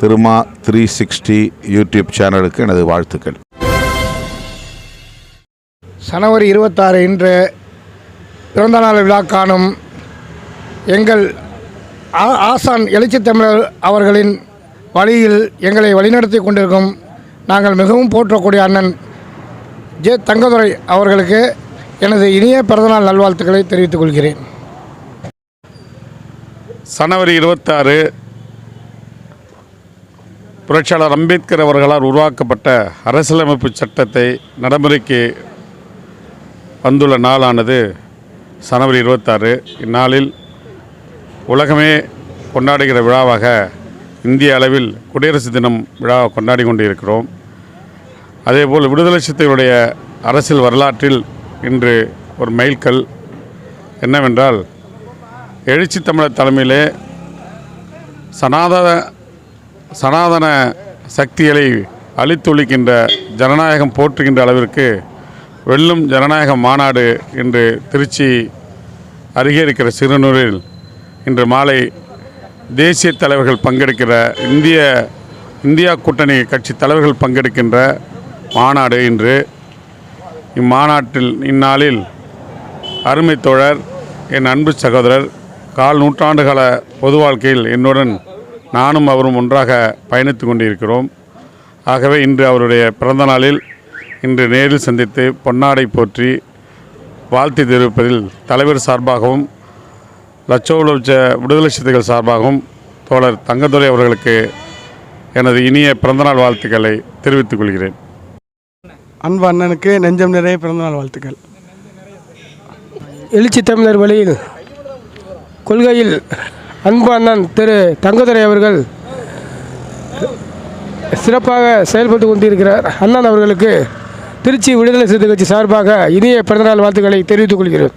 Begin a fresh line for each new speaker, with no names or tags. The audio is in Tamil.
திருமா த்ரீ சிக்ஸ்டி யூடியூப் சேனலுக்கு எனது வாழ்த்துக்கள்.
சனவரி இருபத்தாறு இன்று பிறந்தநாள் விழா காணும் எங்கள் ஆ- ஆசான் எழுச்சித் தமிழர் அவர்களின் வழியில் எங்களை வழிநடத்தி கொண்டிருக்கும் நாங்கள் மிகவும் போற்றக்கூடிய அண்ணன் ஜே தங்கதுரை அவர்களுக்கு எனது இனிய பிறந்தநாள் நல்வாழ்த்துக்களை தெரிவித்துக் கொள்கிறேன்.
சனவரி இருபத்தாறு புரட்சியாளர் அம்பேத்கர் அவர்களால் உருவாக்கப்பட்ட அரசியலமைப்பு சட்டத்தை நடைமுறைக்கு வந்துள்ள நாளானது சனவரி இருபத்தாறு. இந்நாளில் உலகமே கொண்டாடுகிற விழாவாக இந்திய அளவில் குடியரசு தினம் விழா கொண்டாடி கொண்டிருக்கிறோம். அதேபோல் விடுதலை சித்தைகளுடைய அரசியல் வரலாற்றில் இன்று ஒரு மைல்கல் என்னவென்றால் எழுச்சி தமிழர் தலைமையிலே சனாதன சனாதன சக்திகளை அழித்தொழிக்கின்ற ஜனநாயகம் போற்றுகின்ற அளவிற்கு வெல்லும் ஜனநாயக மாநாடு இன்று திருச்சி அருகே இருக்கிற சிறுநூரில் இன்று மாலை தேசிய தலைவர்கள் பங்கெடுக்கிற இந்திய இந்தியா கூட்டணி கட்சி தலைவர்கள் பங்கெடுக்கின்ற மாநாடு இன்று. இம்மாநாட்டில் இந்நாளில் அருமை தோழர் என் அன்பு சகோதரர் கால் நூற்றாண்டுகால பொது வாழ்க்கையில் என்னுடன் நானும் அவரும் ஒன்றாக பயணித்து கொண்டிருக்கிறோம். ஆகவே இன்று அவருடைய பிறந்த நாளில் இன்று நேரில் சந்தித்து பொன்னாடை போற்றி வாழ்த்து தெரிவிப்பதில் தலைவர் சார்பாகவும் லட்சோ லட்ச விடுதலை சிறுத்தைகள் சார்பாகவும் தோழர் தங்கதுரை அவர்களுக்கு எனது இனிய பிறந்தநாள் வாழ்த்துக்களை தெரிவித்துக் கொள்கிறேன்.
அன்பு அண்ணனுக்கு நெஞ்சம் நிறைய பிறந்தநாள் வாழ்த்துக்கள்.
எழுச்சி தமிழர் வழியில் கொள்கையில் அன்பு அண்ணன் திரு தங்கதுரை அவர்கள் சிறப்பாக செயல்பட்டு கொண்டிருக்கிறார். அண்ணன் அவர்களுக்கு திருச்சி விடுதலை சிறுத்தை கட்சி சார்பாக இனிய பிறந்தநாள் வாழ்த்துக்களை தெரிவித்துக் கொள்கிறேன்.